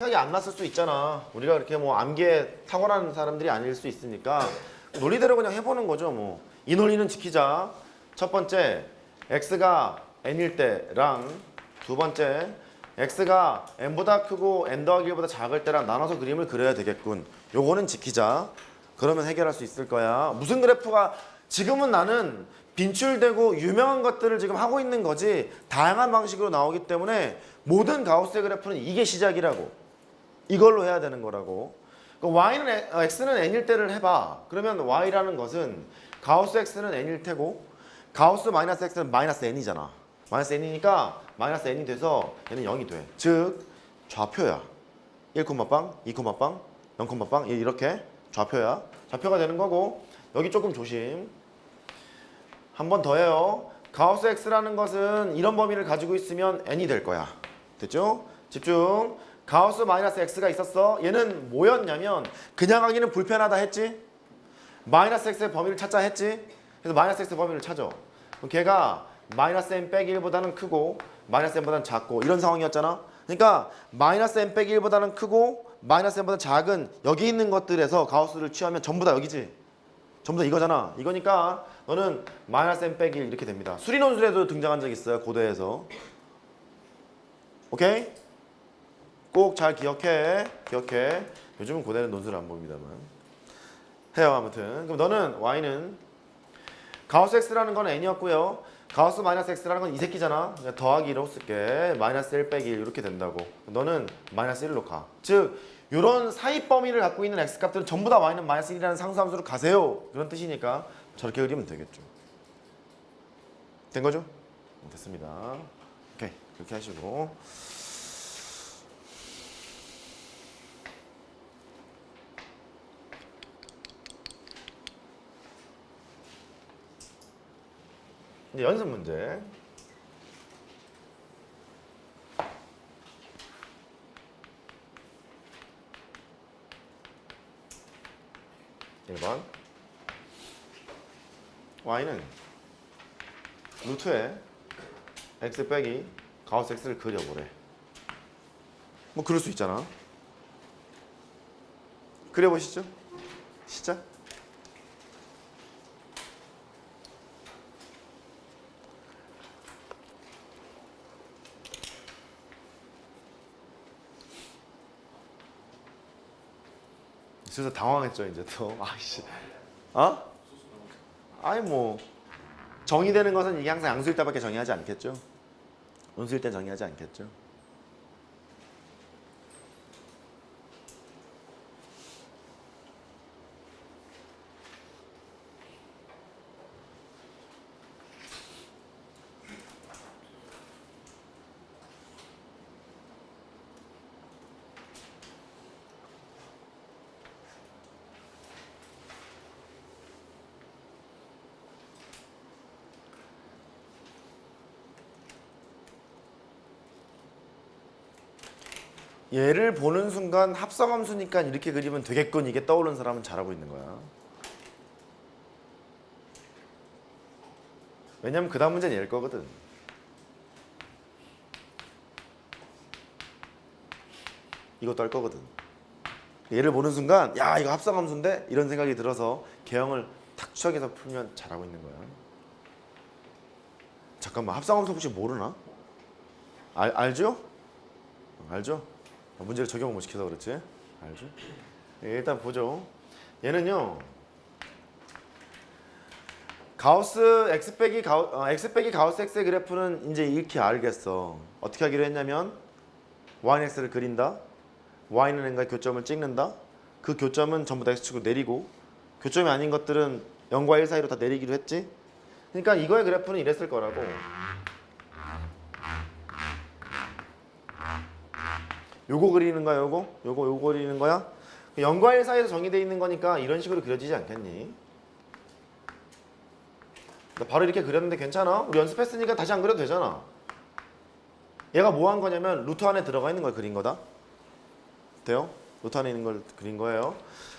생각이 안 났을 수 있잖아. 우리가 그렇게 뭐 암기에 탁월한 사람들이 아닐 수 있으니까 논리대로 그냥 해보는 거죠. 뭐 이 논리는 지키자. 첫 번째, x가 n일 때랑 두 번째, x가 n보다 크고 n 더하기 1보다 작을 때랑 나눠서 그림을 그려야 되겠군. 요거는 지키자. 그러면 해결할 수 있을 거야. 무슨 그래프가 지금은 나는 빈출되고 유명한 것들을 지금 하고 있는 거지 다양한 방식으로 나오기 때문에 모든 가우스의 그래프는 이게 시작이라고. 이걸로 해야 되는 거라고. 그 y는 에- 어, x는 n일 때를 해봐. 그러면 y라는 것은 가우스 x는 n일 테고 가우스 마이너스 x는 마이너스 n이잖아. 마이너스 n이니까 마이너스 n이 돼서 얘는 0이 돼. 즉 좌표야. 1, 빵, 2, 빵, 0, 빵 이렇게 좌표야. 좌표가 되는 거고 여기 조금 조심. 한 번 더 해요. 가우스 x라는 것은 이런 범위를 가지고 있으면 n이 될 거야. 됐죠? 집중. 가우스 마이너스 x가 있었어. 얘는 뭐였냐면 그냥 하기는 불편하다 했지. 마이너스 x의 범위를 찾자 했지. 그래서 마이너스 x 범위를 찾아. 그럼 걔가 마이너스 n 빼기 1보다는 크고 마이너스 n보다는 작고 이런 상황이었잖아. 그러니까 마이너스 n 빼기 1보다는 크고 마이너스 n보다 작은 여기 있는 것들에서 가우스를 취하면 전부 다 여기지. 전부 다 이거잖아. 이거니까 너는 마이너스 n 빼기 1 이렇게 됩니다. 수리논술에도 등장한 적 있어요. 고대에서. 오케이? 꼭 잘 기억해. 기억해. 요즘은 고대는 논술을 안 봅니다만. 해요 아무튼. 그럼 너는 y는 가우스 x라는 건 n이었고요. 가우스 마이너스 x라는 건 이 새끼잖아. 그러니까 더하기 1로 쓸게. 마이너스 1 빼기 1 이렇게 된다고. 너는 마이너스 1로 가. 즉 이런 사이 범위를 갖고 있는 x 값들은 전부 다 y는 마이너스 1이라는 상수함수로 가세요. 그런 뜻이니까 저렇게 그리면 되겠죠. 된 거죠? 됐습니다. 오케이 그렇게 하시고. 이제 연습 문제. 일번 y는 루트에 x 빼기 가우스 x를 그려보래. 뭐 그럴 수 있잖아. 그려보시죠. 시작. 진짜 당황했죠 이제 또. 아이씨. 어? 아니 뭐. 정의되는 것은 이게 항상 양수일 때밖에 정의하지 않겠죠? 음수일 땐 정의하지 않겠죠 얘를 보는 순간 합성함수니까 이렇게 그리면 되겠군 이게 떠오르는 사람은 잘하고 있는 거야 왜냐면 그 다음 문제는 얘일 거거든 이것도 할 거거든 얘를 보는 순간 야 이거 합성함수인데 이런 생각이 들어서 개형을 탁 추적해서 풀면 잘하고 있는 거야 잠깐만 합성함수 혹시 모르나? 알, 알죠? 알죠? 어, 문제를 적용을 못 시켜서 그렇지? 알죠? 예, 일단 보죠. 얘는요. 가우스 x 빼기 가우 어, x 빼기 가우스 x의 그래프는 이제 익히 알겠어. 어떻게 하기로 했냐면 y x를 그린다. Y는 n과 교점을 찍는다. 그 교점은 전부 다 x축으로 내리고 교점이 아닌 것들은 0과 1 사이로 다 내리기로 했지? 그러니까 이거의 그래프는 이랬을 거라고 요거 그리는 거야 요거? 요거 요거 그리는 거야? 0과 1 사이에서 정의되어 있는 거니까 이런 식으로 그려지지 않겠니? 나 바로 이렇게 그렸는데 괜찮아? 우리 연습했으니까 다시 안 그려도 되잖아 얘가 뭐 한 거냐면 루트 안에 들어가 있는 걸 그린 거다 돼요? 루트 안에 있는 걸 그린 거예요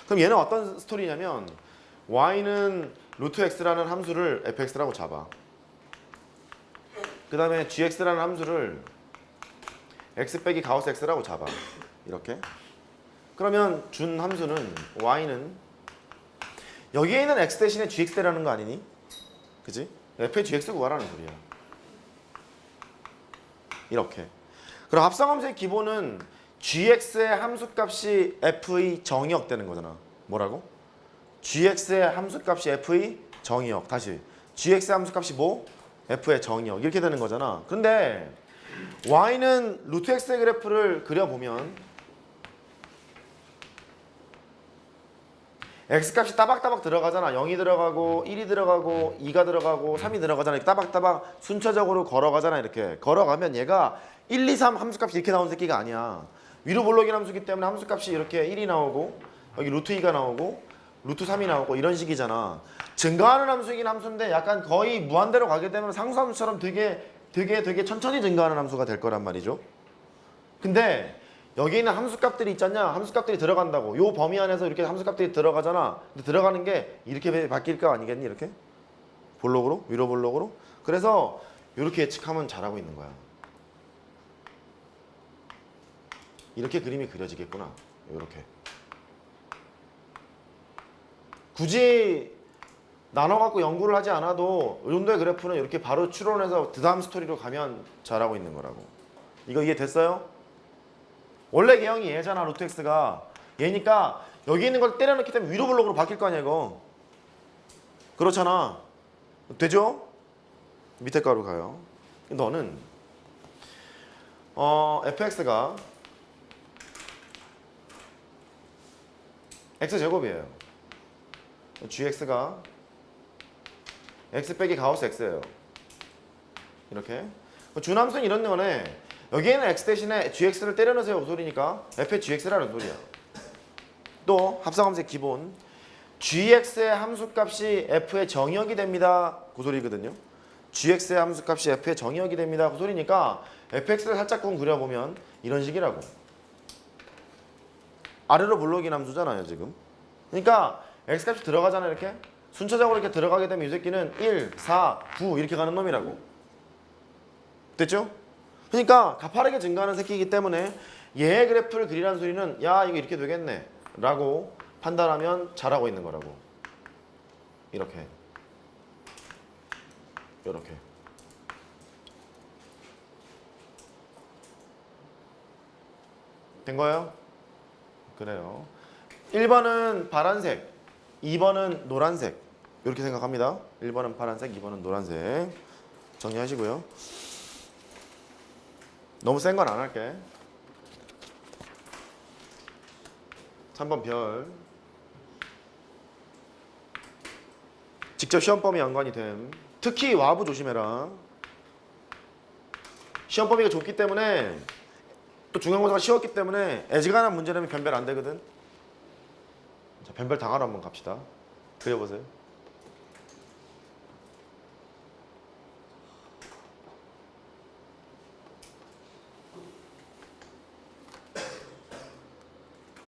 그럼 얘는 어떤 스토리냐면 y는 루트 x라는 함수를 fx라고 잡아 그 다음에 gx라는 함수를 x 빼기 가우스 x라고 잡아 이렇게. 그러면 준 함수는 y는 여기에 있는 x 대신에 gx 대라는 거 아니니? 그지? f의 gx 구하라는 소리야. 이렇게. 그럼 합성함수의 기본은 gx의 함수값이 f의 정의역 되는 거잖아. 뭐라고? gx의 함수값이 f의 정의역. 다시. gx의 함수값이 뭐? f의 정의역. 이렇게 되는 거잖아. 근데 y는 루트 x의 그래프를 그려보면 x값이 따박따박 들어가잖아. 0이 들어가고 1이 들어가고 2가 들어가고 3이 들어가잖아. 이렇게 따박따박 순차적으로 걸어가잖아. 이렇게 걸어가면 얘가 1, 2, 3 함수값이 이렇게 나오는 새끼가 아니야. 위로 볼록인 함수기 때문에 함수값이 이렇게 1이 나오고 여기 루트 2가 나오고 루트 3이 나오고 이런 식이잖아. 증가하는 함수이긴 함수인데 약간 거의 무한대로 가게 되면 상수함수처럼 되게 되게 되게 천천히 증가하는 함수가 될 거란 말이죠. 근데 여기 있는 함수값들이 있잖냐? 함수값들이 들어간다고. 요 범위 안에서 이렇게 함수값들이 들어가잖아. 근데 들어가는 게 이렇게 바뀔 거 아니겠니? 이렇게? 볼록으로? 위로 볼록으로? 그래서 이렇게 예측하면 잘하고 있는 거야. 이렇게 그림이 그려지겠구나. 이렇게. 굳이 나눠 갖고 연구를 하지 않아도 이 정도의 그래프는 이렇게 바로 추론해서 그 다음 스토리로 가면 잘하고 있는 거라고. 이거 이해 됐어요? 원래 개형이 얘잖아 루트 x가. 얘니까 여기 있는 걸 때려넣기 때문에 위로 블록으로 바뀔 거 아니야 이거. 그렇잖아. 되죠? 밑에 가로 가요. 너는? 어 fx가 x제곱이에요. Gx가 x 빼기 가우스 x예요. 이렇게. 준함수는 이런 거네 여기에는 x 대신에 gx를 때려 넣으세요 그 소리니까. F의 gx라는 소리야 또 합성함수의 기본. Gx의 함수값이 f의 정의역이 됩니다. 그 소리거든요. Gx의 함수값이 f의 정의역이 됩니다. 그 소리니까 fx를 살짝 군 그려보면 이런 식이라고. 아래로 블록인 함수잖아요 지금. 그러니까 x값이 들어가잖아요 이렇게 순차적으로 이렇게 들어가게 되면 이 새끼는 1, 4, 9 이렇게 가는 놈이라고. 됐죠? 그러니까 가파르게 증가하는 새끼이기 때문에 얘의 그래프를 그리라는 소리는 야 이거 이렇게 되겠네 라고 판단하면 잘하고 있는 거라고. 이렇게. 이렇게. 된 거예요? 그래요. 1번은 파란색 2번은 노란색 이렇게 생각합니다 1번은 파란색 2번은 노란색 정리하시고요 너무 센 건 안 할게. 3번 별. 직접 시험 범위 연관이 됨. 특히 와부 조심해라. 시험 범위가 좁기 때문에 또 중간고사가 쉬웠기 때문에 애지간한 문제라면 변별 안 되거든. 자, 변별 당하러 한번 갑시다. 그려보세요.